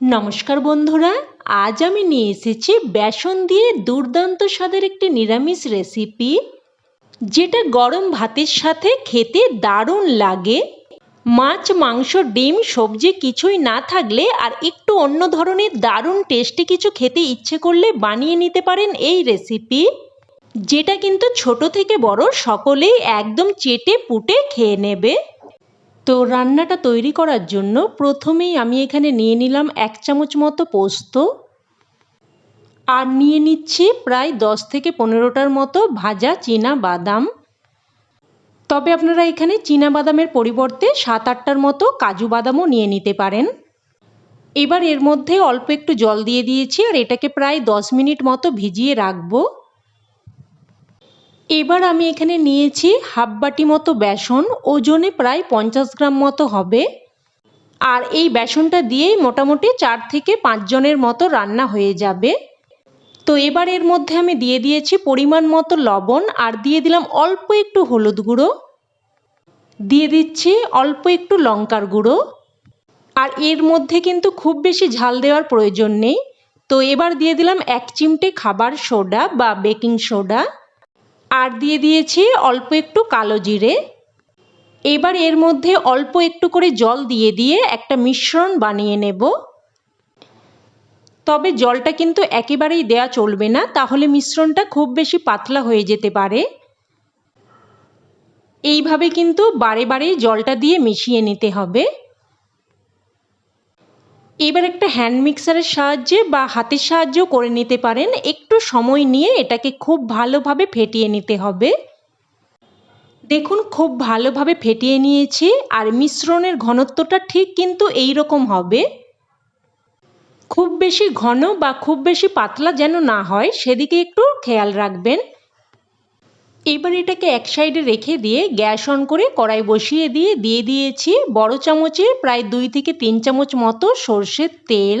নমস্কার বন্ধুরা, আজ আমি নিয়ে এসেছি বেসন দিয়ে দুর্দান্ত স্বাদের একটি নিরামিষ রেসিপি যেটা গরম ভাতের সাথে খেতে দারুণ লাগে। মাছ, মাংস, ডিম, সবজি কিছুই না থাকলে আর একটু অন্য ধরনের দারুণ টেস্টি কিছু খেতে ইচ্ছে করলে বানিয়ে নিতে পারেন এই রেসিপি যেটা কিন্তু ছোট থেকে বড় সকলেই একদম চেটে পুটে খেয়ে নেবে। তো রান্নাটা তৈরি করার জন্য প্রথমেই আমি এখানে নিয়ে নিলাম এক চামচ মতো পোস্ত। আর নিয়ে নিচ্ছি প্রায় দশ থেকে পনেরোটার মতো ভাজা চীনা বাদাম। তবে আপনারা এখানে চীনা বাদামের পরিবর্তে সাত আটটার মতো কাজু বাদামও নিয়ে নিতে পারেন। এবার এর মধ্যে অল্প একটু জল দিয়ে দিয়েছি আর এটাকে প্রায় দশ মিনিট মতো ভিজিয়ে রাখব। এবার আমি এখানে নিয়েছি হাফ বাটি মতো বেসন, ওজনে প্রায় পঞ্চাশ গ্রাম মতো হবে। আর এই বেসনটা দিয়েই মোটামুটি চার থেকে পাঁচজনের মতো রান্না হয়ে যাবে। তো এবার এর মধ্যে আমি দিয়ে দিয়েছি পরিমাণ মতো লবণ, আর দিয়ে দিলাম অল্প একটু হলুদ গুঁড়ো। দিয়ে দিচ্ছি অল্প একটু লঙ্কার গুঁড়ো। আর এর মধ্যে কিন্তু খুব বেশি ঝাল দেওয়ার প্রয়োজন নেই। তো এবার দিয়ে দিলাম এক চিমটে খাবার সোডা বা বেকিং সোডা। আর দিয়ে দিয়েছি অল্প একটু কালো জিরে। এবার এর মধ্যে অল্প একটু করে জল দিয়ে দিয়ে একটা মিশ্রণ বানিয়ে নেব। তবে জলটা কিন্তু একেবারেই দেয়া চলবে না, তাহলে মিশ্রণটা খুব বেশি পাতলা হয়ে যেতে পারে। এইভাবে কিন্তু বারে বারেই জলটা দিয়ে মিশিয়ে নিতে হবে। এবার একটা হ্যান্ড মিক্সারের সাহায্যে বা হাতের সাহায্যেও করে নিতে পারেন। একটু সময় নিয়ে এটাকে খুব ভালোভাবে ফেটিয়ে নিতে হবে। দেখুন, খুব ভালোভাবে ফেটিয়ে নিয়েছি আর মিশ্রণের ঘনত্বটা ঠিক কিন্তু এই রকম হবে। খুব বেশি ঘন বা খুব বেশি পাতলা যেন না হয়, সেদিকে একটু খেয়াল রাখবেন। এবার এটাকে এক সাইডে রেখে দিয়ে গ্যাস অন করে কড়াই বসিয়ে দিয়ে দিয়ে দিয়েছি বড় চামচে প্রায় দুই থেকে তিন চামচ মতো সর্ষের তেল।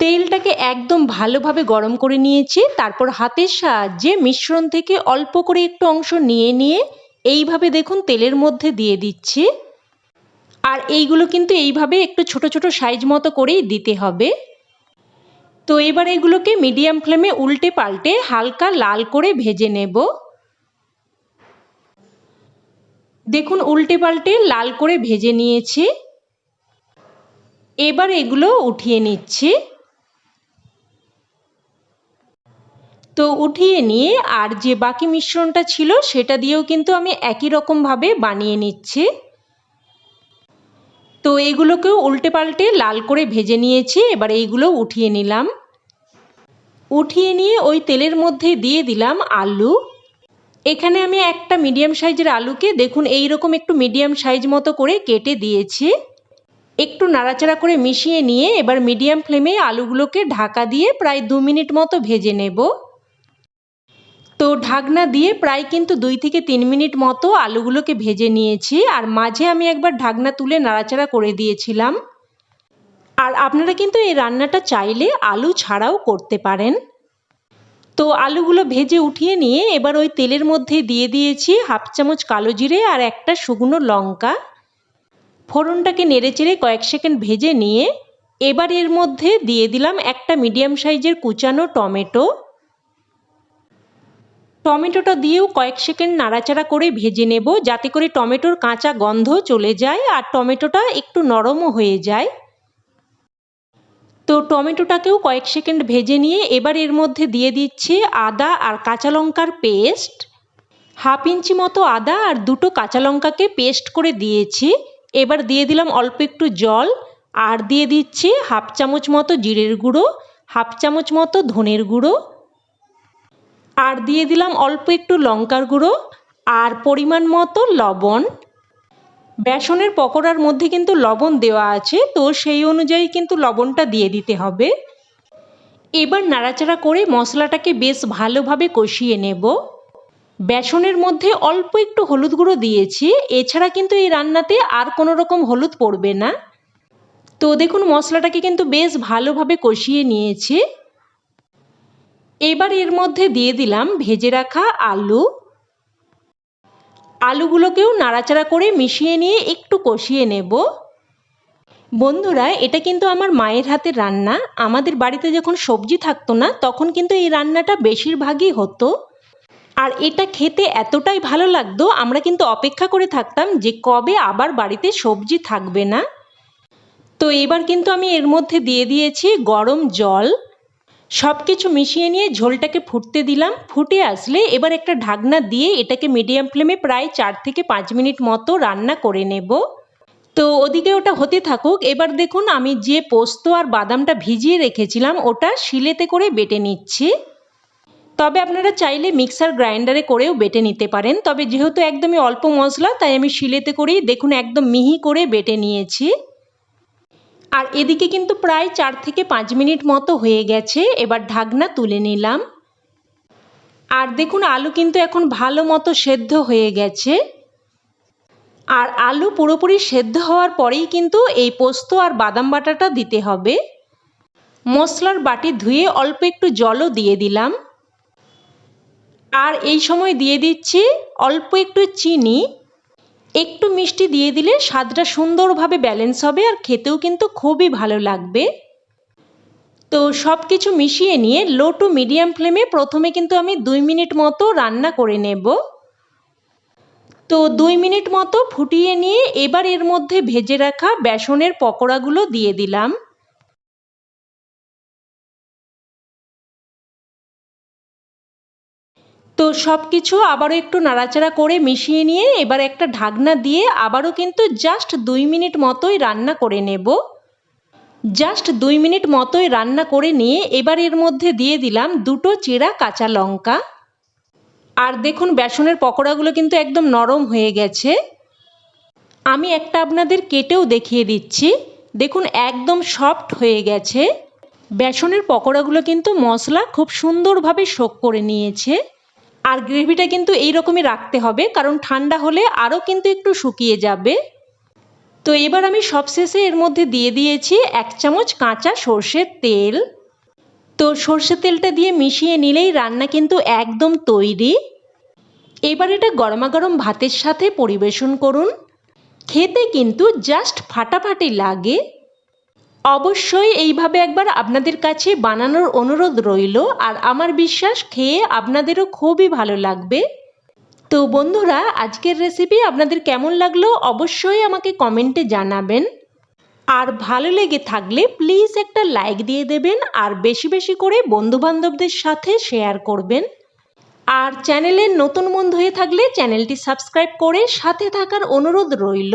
তেলটাকে একদম ভালোভাবে গরম করে নিয়েছি, তারপর হাতের সাহায্যে মিশ্রণ থেকে অল্প করে একটু অংশ নিয়ে নিয়ে এইভাবে দেখুন তেলের মধ্যে দিয়ে দিচ্ছি। আর এইগুলো কিন্তু এইভাবে একটু ছোট ছোট সাইজ মতো করেই দিতে হবে। তো এবার এগুলোকে মিডিয়াম ফ্লেমে উল্টে পাল্টে হালকা লাল করে ভেজে নেব। দেখুন, উল্টে পাল্টে লাল করে ভেজে নিয়েছি। এবার এগুলো উঠিয়ে নিচ্ছি। তো উঠিয়ে নিয়ে আর যে বাকি মিশ্রণটা ছিল সেটা দিয়েও কিন্তু আমি একই রকমভাবে বানিয়ে নিচ্ছি। তো এইগুলোকেও উল্টে পাল্টে লাল করে ভেজে নিয়েছি, এবার এইগুলো উঠিয়ে নিলাম। উঠিয়ে নিয়ে ওই তেলের মধ্যে দিয়ে দিলাম আলু। এখানে আমি একটা মিডিয়াম সাইজের আলুকে, দেখুন এই রকম একটু মিডিয়াম সাইজ মতো করে কেটে দিয়েছি। একটু নাড়াচাড়া করে মিশিয়ে নিয়ে এবার মিডিয়াম ফ্লেমে আলুগুলোকে ঢাকা দিয়ে প্রায় দু মিনিট মতো ভেজে নেব। তো ঢাকনা দিয়ে প্রায় কিন্তু দুই থেকে তিন মিনিট মতো আলুগুলোকে ভেজে নিয়েছি আর মাঝে আমি একবার ঢাকনা তুলে নাড়াচাড়া করে দিয়েছিলাম। আর আপনারা কিন্তু এই রান্নাটা চাইলে আলু ছাড়াও করতে পারেন। তো আলুগুলো ভেজে উঠিয়ে নিয়ে এবার ওই তেলের মধ্যে দিয়ে দিয়েছি হাফ চামচ কালো জিরে আর একটা শুকনো লঙ্কা। ফোড়নটাকে নেড়েচেড়ে কয়েক সেকেন্ড ভেজে নিয়ে এবার এর মধ্যে দিয়ে দিলাম একটা মিডিয়াম সাইজের কুচানো টমেটো। টমেটোটা দিয়েও কয়েক সেকেন্ড নাড়াচাড়া করে ভেজে নেব। যাতে করে টমেটোর কাঁচা গন্ধ চলে যায় আর টমেটোটা একটু নরমও হয়ে যায়। তো টমেটোটাকেও কয়েক সেকেন্ড ভেজে নিয়ে এবার এর মধ্যে দিয়ে দিচ্ছে আদা আর কাঁচা লঙ্কার পেস্ট। হাফ ইঞ্চি মতো আদা আর দুটো কাঁচা লঙ্কাকে পেস্ট করে দিয়েছি। এবার দিয়ে দিলাম অল্প একটু জল আর দিয়ে দিচ্ছি হাফ চামচ মতো জিরের গুঁড়ো, হাফ চামচ মতো ধনের গুঁড়ো আর দিয়ে দিলাম অল্প একটু লঙ্কার গুঁড়ো আর পরিমাণ মতো লবণ। বেসনের পকোড়ার মধ্যে কিন্তু লবণ দেওয়া আছে, তো সেই অনুযায়ী কিন্তু লবণটা দিয়ে দিতে হবে। এবার নাড়াচাড়া করে মশলাটাকে বেশ ভালোভাবে কষিয়ে নেব। বেসনের মধ্যে অল্প একটু হলুদ গুঁড়ো দিয়েছি, এছাড়া কিন্তু এই রান্নাতে আর কোনো রকম হলুদ পড়বে না। তো দেখুন, মশলাটাকে কিন্তু বেশ ভালোভাবে কষিয়ে নিয়েছি। এবার এর মধ্যে দিয়ে দিলাম ভেজে রাখা আলু। আলুগুলোকেও নাড়াচাড়া করে মিশিয়ে নিয়ে একটু কষিয়ে নেব। বন্ধুরা, এটা কিন্তু আমার মায়ের হাতের রান্না। আমাদের বাড়িতে যখন সবজি থাকতো না, তখন কিন্তু এই রান্নাটা বেশিরভাগই হতো। আর এটা খেতে এতটাই ভালো লাগতো, আমরা কিন্তু অপেক্ষা করে থাকতাম যে কবে আবার বাড়িতে সবজি থাকবে না। তো এবার কিন্তু আমি এর মধ্যে দিয়ে দিয়েছি গরম জল। সব কিছু মিশিয়ে নিয়ে ঝোলটাকে ফুটতে দিলাম। ফুটে আসলে এবার একটা ঢাকনা দিয়ে এটাকে মিডিয়াম ফ্লেমে প্রায় চার থেকে পাঁচ মিনিট মতো রান্না করে নেব। তো ওদিকে ওটা হতে থাকুক, এবার দেখুন আমি যে পোস্ত আর বাদামটা ভিজিয়ে রেখেছিলাম, ওটা শিলেতে করে বেটে নিচ্ছি। তবে আপনারা চাইলে মিক্সার গ্রাইন্ডারে করেও বেটে নিতে পারেন, তবে যেহেতু একদমই অল্প মশলা, তাই আমি শিলেতে করেই দেখুন একদম মিহি করে বেটে নিয়েছি। আর এদিকে কিন্তু প্রায় চার থেকে পাঁচ মিনিট মতো হয়ে গেছে, এবার ঢাকনা তুলে নিলাম। আর দেখুন, আলু কিন্তু এখন ভালো মতো সেদ্ধ হয়ে গেছে। আর আলু পুরোপুরি সেদ্ধ হওয়ার পরেই কিন্তু এই পোস্ত আর বাদাম বাটাটা দিতে হবে। মশলার বাটি ধুয়ে অল্প একটু জলও দিয়ে দিলাম। আর এই সময় দিয়ে দিচ্ছি অল্প একটু চিনি। একটু মিষ্টি দিয়ে দিলে স্বাদটা সুন্দরভাবে ব্যালেন্স হবে আর খেতেও কিন্তু খুবই ভালো লাগবে। তো সব কিছু মিশিয়ে নিয়ে লো টু মিডিয়াম ফ্লেমে প্রথমে কিন্তু আমি দুই মিনিট মতো রান্না করে নেব। তো দুই মিনিট মতো ফুটিয়ে নিয়ে এবার এর মধ্যে ভেজে রাখা বেসনের পকোড়াগুলো দিয়ে দিলাম। তো সব কিছু আবারও একটু নাড়াচাড়া করে মিশিয়ে নিয়ে এবার একটা ঢাকনা দিয়ে আবারও কিন্তু জাস্ট দুই মিনিট মতোই রান্না করে নেব। জাস্ট দুই মিনিট মতোই রান্না করে নিয়ে এবার এর মধ্যে দিয়ে দিলাম দুটো চেরা কাঁচা লঙ্কা। আর দেখুন বেসনের পকোড়াগুলো কিন্তু একদম নরম হয়ে গেছে। আমি একটা আপনাদের কেটেও দেখিয়ে দিচ্ছি। দেখুন একদম সফট হয়ে গেছে। বেসনের পকোড়াগুলো কিন্তু মশলা খুব সুন্দরভাবে শোক করে নিয়েছে। আর গ্রেভিটা কিন্তু এই রকমই রাখতে হবে, কারণ ঠান্ডা হলে আরও কিন্তু একটু শুকিয়ে যাবে। তো এবার আমি সবশেষে এর মধ্যে দিয়ে দিয়েছি এক চামচ কাঁচা সর্ষের তেল। তো সর্ষের তেলটা দিয়ে মিশিয়ে নিলেই রান্না কিন্তু একদম তৈরি। এবার এটা গরমাগরম ভাতের সাথে পরিবেশন করুন। খেতে কিন্তু জাস্ট ফাটাফাটি লাগে। অবশ্যই এইভাবে একবার আপনাদের কাছে বানানোর অনুরোধ রইল, আর আমার বিশ্বাস খেয়ে আপনাদেরও খুবই ভালো লাগবে। তো বন্ধুরা, আজকের রেসিপি আপনাদের কেমন লাগল অবশ্যই আমাকে কমেন্টে জানাবেন। আর ভালো লেগে থাকলে প্লিজ একটা লাইক দিয়ে দেবেন, আর বেশি বেশি করে বন্ধুবান্ধবদের সাথে শেয়ার করবেন। আর চ্যানেলের নতুন বন্ধু হয়ে থাকলে চ্যানেলটি সাবস্ক্রাইব করে সাথে থাকার অনুরোধ রইল।